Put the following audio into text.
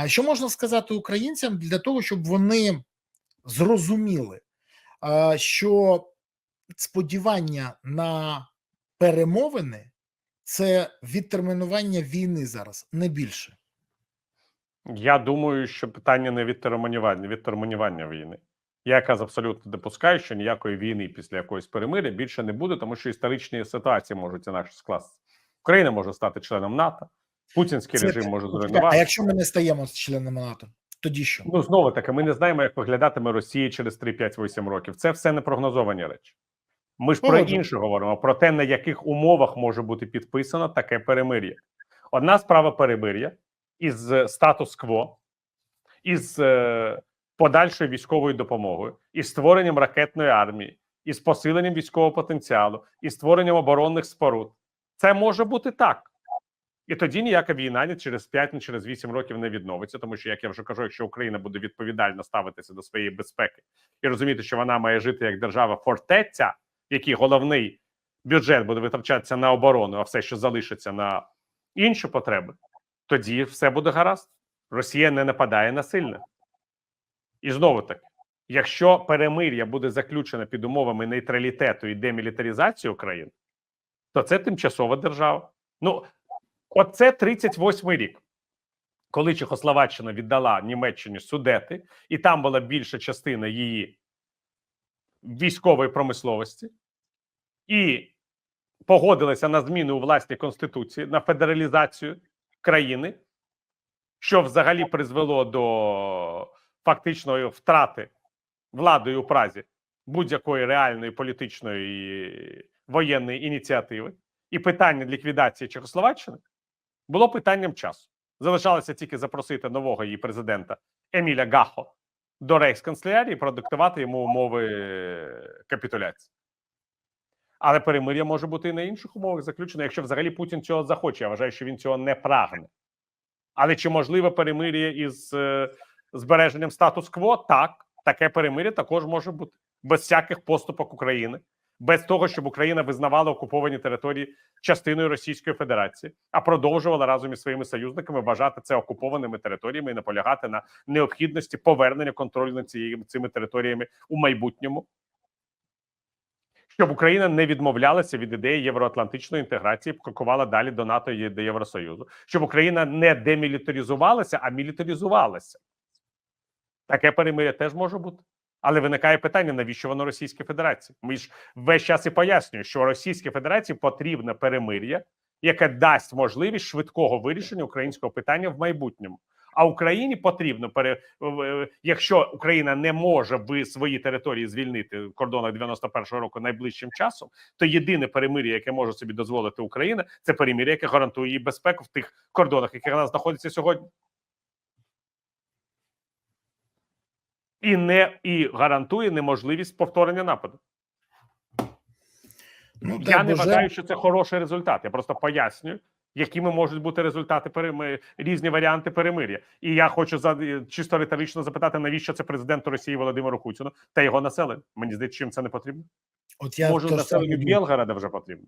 А що можна сказати українцям для того, щоб вони зрозуміли, що сподівання на перемовини це відтермінування війни зараз, не більше. Я думаю, що питання не від термонування, від термонування війни. Я якраз абсолютно допускаю, що ніякої війни після якоїсь перемиря більше не буде, тому що історичні ситуації можуть інакше скластися. Україна може стати членом НАТО, путінський Це режим те- може А якщо ми не стаємо членами НАТО, тоді що? Ну знову таки, ми не знаємо, як виглядатиме Росія через 3, 5, 8 років. Це все непрогнозовані речі. Ми ж про інше говоримо: про те, на яких умовах може бути підписано таке перемир'я. Одна справа перемир'я із е, статус-кво, із е, подальшою військовою допомогою, із створенням ракетної армії, із посиленням військового потенціалу, із створенням оборонних споруд. Це може бути так. І тоді ніяка війна ні через 5, ні через 8 років не відновиться, тому що, як я вже кажу, якщо Україна буде відповідально ставитися до своєї безпеки і розуміти, що вона має жити як держава фортеця, в якій головний бюджет буде витрачатися на оборону, а все, що залишиться на інші потреби, тоді все буде гаразд. Росія не нападає насильно. І знову таки, якщо перемир'я буде заключено під умовами нейтралітету і демілітаризації України, то це тимчасова держава. Ну, оце 38-й рік, коли Чехословаччина віддала Німеччині Судети, і там була більша частина її військової промисловості, і погодилася на зміни у власній конституції, на федералізацію країни, що взагалі призвело до фактичної втрати владою у Празі будь-якої реальної політичної воєнної ініціативи, і питання ліквідації Чехословаччини було питанням часу. Залишалося тільки запросити нового її президента Еміля Гахо до рейхсканцелярії і продиктувати йому умови капітуляції. Але перемир'я може бути і на інших умовах заключено, якщо взагалі Путін цього захоче. Я вважаю, що він цього не прагне. Але чи можливе перемир'я із е, збереженням статус-кво? Так, таке перемир'я також може бути без всяких поступок України, без того, щоб Україна визнавала окуповані території частиною Російської Федерації, а продовжувала разом із своїми союзниками вважати це окупованими територіями і наполягати на необхідності повернення контролю над цією цими територіями у майбутньому. Щоб Україна не відмовлялася від ідеї євроатлантичної інтеграції, крокувала далі до НАТО і до Євросоюзу, щоб Україна не демілітаризувалася, а мілітаризувалася. Таке перемир'я теж може бути. Але виникає питання, навіщо воно Російській Федерації? Ми ж весь час і пояснюємо, що Російській Федерації потрібне перемир'я, яке дасть можливість швидкого вирішення українського питання в майбутньому. А Україні потрібно пере якщо Україна не може в свої території звільнити в кордонах 91-го року найближчим часом, то єдине перемир'я, яке може собі дозволити Україна, це перемир'я, яке гарантує її безпеку в тих кордонах, які вона знаходиться сьогодні. І не і гарантує неможливість повторення нападу. Ну, Я не Боже. вважаю, що це хороший результат. Я просто пояснюю, якими можуть бути результати переми... різні варіанти перемир'я. І я хочу за чисто риторично запитати, навіщо це президенту Росії Володимиру Путіну та його населенню. Мені здається, чим це не потрібно. От я Може, населенню. Білгорода вже потрібно.